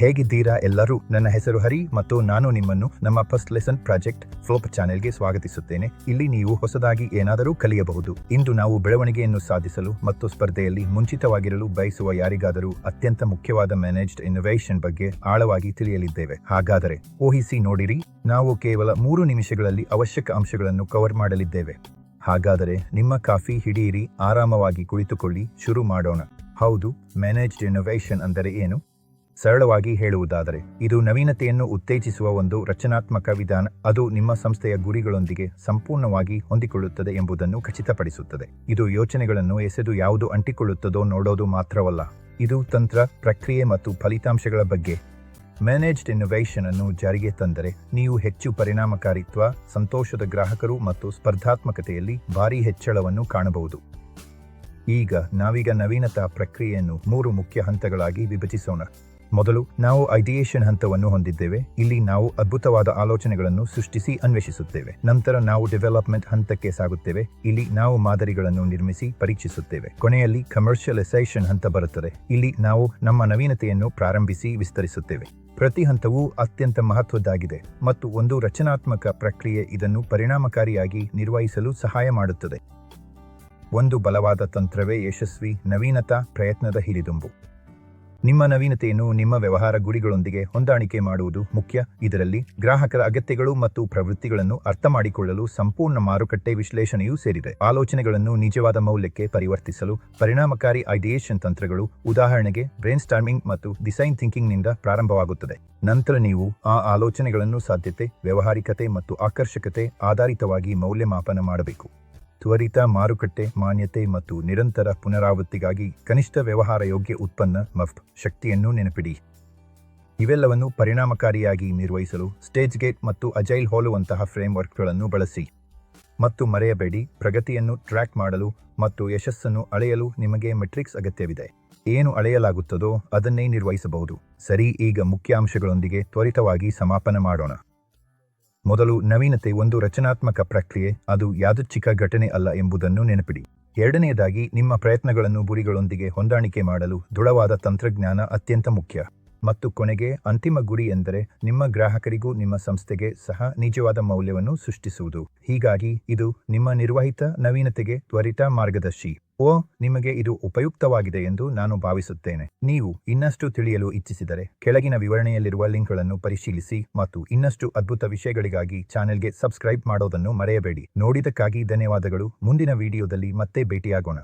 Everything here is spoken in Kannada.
ಹೇಗಿದ್ದೀರಾ ಎಲ್ಲರೂ? ನನ್ನ ಹೆಸರು ಹರಿ ಮತ್ತು ನಾನು ನಿಮ್ಮನ್ನು ನಮ್ಮ ಫಸ್ಟ್ ಲೆಸನ್ ಪ್ರಾಜೆಕ್ಟ್ ಫ್ಲೋಪ್ ಚಾನೆಲ್ಗೆ ಸ್ವಾಗತಿಸುತ್ತೇನೆ. ಇಲ್ಲಿ ನೀವು ಹೊಸದಾಗಿ ಏನಾದರೂ ಕಲಿಯಬಹುದು. ಇಂದು ನಾವು ಬೆಳವಣಿಗೆಯನ್ನು ಸಾಧಿಸಲು ಮತ್ತು ಸ್ಪರ್ಧೆಯಲ್ಲಿ ಮುಂಚಿತವಾಗಿರಲು ಬಯಸುವ ಯಾರಿಗಾದರೂ ಅತ್ಯಂತ ಮುಖ್ಯವಾದ ಮ್ಯಾನೇಜ್ಡ್ ಇನ್ನೋವೇಷನ್ ಬಗ್ಗೆ ಆಳವಾಗಿ ತಿಳಿಯಲಿದ್ದೇವೆ. ಹಾಗಾದರೆ ಊಹಿಸಿ ನೋಡಿರಿ, ನಾವು ಕೇವಲ ಮೂರು ನಿಮಿಷಗಳಲ್ಲಿ ಅವಶ್ಯಕ ಅಂಶಗಳನ್ನು ಕವರ್ ಮಾಡಲಿದ್ದೇವೆ. ಹಾಗಾದರೆ ನಿಮ್ಮ ಕಾಫಿ ಹಿಡಿಯಿರಿ, ಆರಾಮವಾಗಿ ಕುಳಿತುಕೊಳ್ಳಿ, ಶುರು ಮಾಡೋಣ. ಹೌದು, ಮ್ಯಾನೇಜ್ಡ್ ಇನ್ನೋವೇಷನ್ ಅಂದರೆ ಏನು? ಸರಳವಾಗಿ ಹೇಳುವುದಾದರೆ, ಇದು ನವೀನತೆಯನ್ನು ಉತ್ತೇಜಿಸುವ ಒಂದು ರಚನಾತ್ಮಕ ವಿಧಾನ. ಅದು ನಿಮ್ಮ ಸಂಸ್ಥೆಯ ಗುರಿಗಳೊಂದಿಗೆ ಸಂಪೂರ್ಣವಾಗಿ ಹೊಂದಿಕೊಳ್ಳುತ್ತದೆ ಎಂಬುದನ್ನು ಖಚಿತಪಡಿಸುತ್ತದೆ. ಇದು ಯೋಚನೆಗಳನ್ನು ಎಸೆದು ಯಾವುದು ಅಂಟಿಕೊಳ್ಳುತ್ತದೋ ನೋಡೋದು ಮಾತ್ರವಲ್ಲ, ಇದು ತಂತ್ರ, ಪ್ರಕ್ರಿಯೆ ಮತ್ತು ಫಲಿತಾಂಶಗಳ ಬಗ್ಗೆ. ಮ್ಯಾನೇಜ್ಡ್ ಇನ್ನೋವೇಷನ್ ಅನ್ನು ಜಾರಿಗೆ ತಂದರೆ ನೀವು ಹೆಚ್ಚು ಪರಿಣಾಮಕಾರಿತ್ವ, ಸಂತೋಷದ ಗ್ರಾಹಕರು ಮತ್ತು ಸ್ಪರ್ಧಾತ್ಮಕತೆಯಲ್ಲಿ ಭಾರೀ ಹೆಚ್ಚಳವನ್ನು ಕಾಣಬಹುದು. ಈಗ ನಾವೀಗ ನವೀನತಾ ಪ್ರಕ್ರಿಯೆಯನ್ನು ಮೂರು ಮುಖ್ಯ ಹಂತಗಳಾಗಿ ವಿಭಜಿಸೋಣ. ಮೊದಲು ನಾವು ಐಡಿಯೇಷನ್ ಹಂತವನ್ನು ಹೊಂದಿದ್ದೇವೆ. ಇಲ್ಲಿ ನಾವು ಅದ್ಭುತವಾದ ಆಲೋಚನೆಗಳನ್ನು ಸೃಷ್ಟಿಸಿ ಅನ್ವೇಷಿಸುತ್ತೇವೆ. ನಂತರ ನಾವು ಡೆವಲಪ್ಮೆಂಟ್ ಹಂತಕ್ಕೆ ಸಾಗುತ್ತೇವೆ. ಇಲ್ಲಿ ನಾವು ಮಾದರಿಗಳನ್ನು ನಿರ್ಮಿಸಿ ಪರೀಕ್ಷಿಸುತ್ತೇವೆ. ಕೊನೆಯಲ್ಲಿ ಕಮರ್ಷಿಯಲೈಸೇಷನ್ ಹಂತ ಬರುತ್ತದೆ. ಇಲ್ಲಿ ನಾವು ನಮ್ಮ ನವೀನತೆಯನ್ನು ಪ್ರಾರಂಭಿಸಿ ವಿಸ್ತರಿಸುತ್ತೇವೆ. ಪ್ರತಿ ಹಂತವೂ ಅತ್ಯಂತ ಮಹತ್ವದ್ದಾಗಿದೆ ಮತ್ತು ಒಂದು ರಚನಾತ್ಮಕ ಪ್ರಕ್ರಿಯೆ ಇದನ್ನು ಪರಿಣಾಮಕಾರಿಯಾಗಿ ನಿರ್ವಹಿಸಲು ಸಹಾಯ ಮಾಡುತ್ತದೆ. ಒಂದು ಬಲವಾದ ತಂತ್ರವೇ ಯಶಸ್ವಿ ನವೀನತಾ ಪ್ರಯತ್ನದ ಹಿರಿದುಂಬು. ನಿಮ್ಮ ನವೀನತೆಯನ್ನು, ನಿಮ್ಮ ವ್ಯವಹಾರ ಗುರಿಗಳೊಂದಿಗೆ ಹೊಂದಾಣಿಕೆ ಮಾಡುವುದು ಮುಖ್ಯ. ಇದರಲ್ಲಿ ಗ್ರಾಹಕರ ಅಗತ್ಯಗಳು ಮತ್ತು ಪ್ರವೃತ್ತಿಗಳನ್ನು ಅರ್ಥ ಮಾಡಿಕೊಳ್ಳಲು ಸಂಪೂರ್ಣ ಮಾರುಕಟ್ಟೆ ವಿಶ್ಲೇಷಣೆಯೂ ಸೇರಿದೆ. ಆಲೋಚನೆಗಳನ್ನು ನಿಜವಾದ ಮೌಲ್ಯಕ್ಕೆ ಪರಿವರ್ತಿಸಲು ಪರಿಣಾಮಕಾರಿ ಐಡಿಯೇಷನ್ ತಂತ್ರಗಳು ಉದಾಹರಣೆಗೆ ಬ್ರೈನ್ ಸ್ಟಾರ್ಮಿಂಗ್ ಮತ್ತು ಡಿಸೈನ್ ಥಿಂಕಿಂಗ್ನಿಂದ ಪ್ರಾರಂಭವಾಗುತ್ತದೆ. ನಂತರ ನೀವು ಆ ಆಲೋಚನೆಗಳನ್ನು ಸಾಧ್ಯತೆ, ವ್ಯವಹಾರಿಕತೆ ಮತ್ತು ಆಕರ್ಷಕತೆ ಆಧಾರಿತವಾಗಿ ಮೌಲ್ಯಮಾಪನ ಮಾಡಬೇಕು. ತ್ವರಿತ ಮಾರುಕಟ್ಟೆ, ಮಾನ್ಯತೆ ಮತ್ತು ನಿರಂತರ ಪುನರಾವೃತ್ತಿಗಾಗಿ ಕನಿಷ್ಠ ವ್ಯವಹಾರ ಯೋಗ್ಯ ಉತ್ಪನ್ನ, ಮಫ್, ಶಕ್ತಿಯನ್ನು ನೆನಪಿಡಿ. ಇವೆಲ್ಲವನ್ನು ಪರಿಣಾಮಕಾರಿಯಾಗಿ ನಿರ್ವಹಿಸಲು ಸ್ಟೇಜ್ ಗೇಟ್ ಮತ್ತು ಅಜೈಲ್ ಹೋಲುವಂತಹ ಫ್ರೇಮ್ವರ್ಕ್ಗಳನ್ನು ಬಳಸಿ. ಮತ್ತು ಮರೆಯಬೇಡಿ, ಪ್ರಗತಿಯನ್ನು ಟ್ರ್ಯಾಕ್ ಮಾಡಲು ಮತ್ತು ಯಶಸ್ಸನ್ನು ಅಳೆಯಲು ನಿಮಗೆ ಮೆಟ್ರಿಕ್ಸ್ ಅಗತ್ಯವಿದೆ. ಏನು ಅಳೆಯಲಾಗುತ್ತದೋ ಅದನ್ನೇ ನಿರ್ವಹಿಸಬಹುದು. ಸರಿ, ಈಗ ಮುಖ್ಯಾಂಶಗಳೊಂದಿಗೆ ತ್ವರಿತವಾಗಿ ಸಮಾಪನ ಮಾಡೋಣ. ಮೊದಲು ನವೀನತೆ ಒಂದು ರಚನಾತ್ಮಕ ಪ್ರಕ್ರಿಯೆ, ಅದು ಯಾದೃಚ್ಛಿಕ ಘಟನೆ ಅಲ್ಲ ಎಂಬುದನ್ನು ನೆನಪಿಡಿ. ಎರಡನೆಯದಾಗಿ, ನಿಮ್ಮ ಪ್ರಯತ್ನಗಳನ್ನು ಗುರಿಗಳೊಂದಿಗೆ ಹೊಂದಾಣಿಕೆ ಮಾಡಲು ದೃಢವಾದ ತಂತ್ರಜ್ಞಾನ ಅತ್ಯಂತ ಮುಖ್ಯ. ಮತ್ತು ಕೊನೆಗೆ, ಅಂತಿಮ ಗುರಿ ಎಂದರೆ ನಿಮ್ಮ ಗ್ರಾಹಕರಿಗೂ ನಿಮ್ಮ ಸಂಸ್ಥೆಗೆ ಸಹ ನಿಜವಾದ ಮೌಲ್ಯವನ್ನು ಸೃಷ್ಟಿಸುವುದು. ಹೀಗಾಗಿ, ಇದು ನಿಮ್ಮ ನಿರ್ವಹಿತ ನವೀನತೆಗೆ ತ್ವರಿತ ಮಾರ್ಗದರ್ಶಿ. ಓ, ನಿಮಗೆ ಇದು ಉಪಯುಕ್ತವಾಗಿದೆ ಎಂದು ನಾನು ಭಾವಿಸುತ್ತೇನೆ. ನೀವು ಇನ್ನಷ್ಟು ತಿಳಿಯಲು ಇಚ್ಛಿಸಿದರೆ ಕೆಳಗಿನ ವಿವರಣೆಯಲ್ಲಿರುವ ಲಿಂಕ್ಗಳನ್ನು ಪರಿಶೀಲಿಸಿ ಮತ್ತು ಇನ್ನಷ್ಟು ಅದ್ಭುತ ವಿಷಯಗಳಿಗಾಗಿ ಚಾನೆಲ್ಗೆ ಸಬ್ಸ್ಕ್ರೈಬ್ ಮಾಡೋದನ್ನು ಮರೆಯಬೇಡಿ. ನೋಡಿದಕ್ಕಾಗಿ ಧನ್ಯವಾದಗಳು. ಮುಂದಿನ ವಿಡಿಯೋದಲ್ಲಿ ಮತ್ತೆ ಭೇಟಿಯಾಗೋಣ.